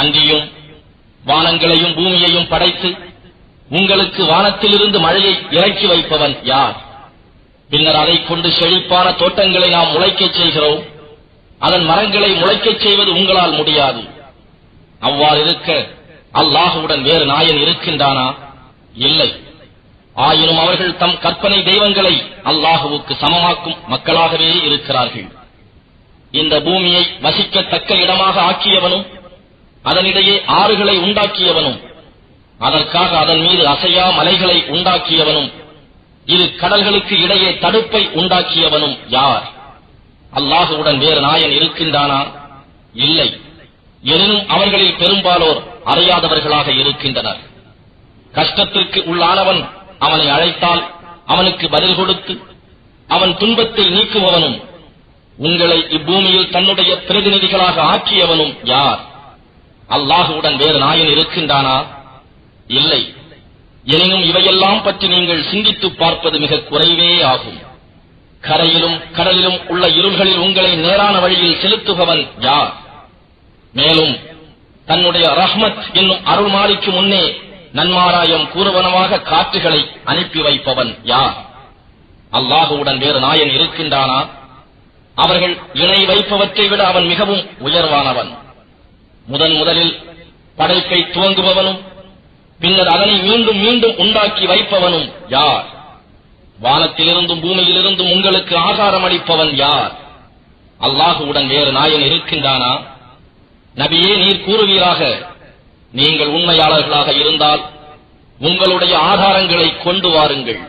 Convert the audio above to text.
அங்கேயும் வானங்களையும் பூமியையும் படைத்து உங்களுக்கு வானத்திலிருந்து மழையை இறக்கி வைப்பவன் யார்? பின்னர் அதைக் கொண்டு செழிப்பான தோட்டங்களை நாம் முளைக்கச் செய்கிறோம். அதன் மரங்களை முளைக்கச் செய்வது உங்களால் முடியாது. அவ்வாறு இருக்க அல்லாஹுவுடன் வேறு நாயன் இருக்கின்றானா? இல்லை. ஆயினும் அவர்கள் தம் கற்பனை தெய்வங்களை அல்லாஹுவுக்கு சமமாக்கும் மக்களாகவே இருக்கிறார்கள். இந்த பூமியை வசிக்கத்தக்க இடமாக ஆக்கியவனும் அதனிடையே ஆறுகளை உண்டாக்கியவனும் அதற்காக அதன் மீது அசையா மலைகளை உண்டாக்கியவனும் இரு கடல்களுக்கு இடையே தடுப்பை உண்டாக்கியவனும் யார்? அல்லாஹுவுடன் வேறு நாயன் இருக்கின்றானா? இல்லை. எனினும் அவர்களில் பெரும்பாலோர் அறியாதவர்களாக இருக்கின்றனர். கஷ்டத்திற்கு உள்ளானவன் அவனை அழைத்தால் அவனுக்கு பதில் கொடுத்து அவன் துன்பத்தை நீக்குபவனும் உங்களை இப்பூமியில் தன்னுடைய பிரதிநிதிகளாக ஆக்கியவனும் யார்? அல்லாஹுவுடன் வேறு நாயன் இருக்கின்றானா? இல்லை. எனினும் இவையெல்லாம் பற்றி நீங்கள் சிந்தித்து பார்ப்பது மிக குறைவே ஆகும். கரையிலும் கடலிலும் உள்ள இருள்களில் உங்களை நேரான வழியில் செலுத்துபவன் யார்? மேலும் தன்னுடைய ரஹ்மத் என்னும் அருள்மாலிக்கு முன்னே நன்மாராயம் கூறுவனமாக காற்றுகளை அனுப்பி வைப்பவன் யார்? அல்லாஹுவுடன் வேறு நாயன் இருக்கின்றானா? அவர்கள் இணை வைப்பவற்றை விட அவன் மிகவும் உயர்வானவன். முதன் முதலில் படைப்பை துவங்குபவனும் பின்னர் அதனை மீண்டும் மீண்டும் உண்டாக்கி வைப்பவனும் யார்? வானத்திலிருந்தும் பூமியிலிருந்தும் உங்களுக்கு ஆகாரம் அளிப்பவன் யார்? அல்லாஹுவுடன் வேறு நாயன் இருக்கின்றானா? நபியே நீர் கூறுவீராக நீங்கள் உண்மையாளர்களாக இருந்தால் உங்களுடைய ஆதாரங்களை கொண்டு வாருங்கள்.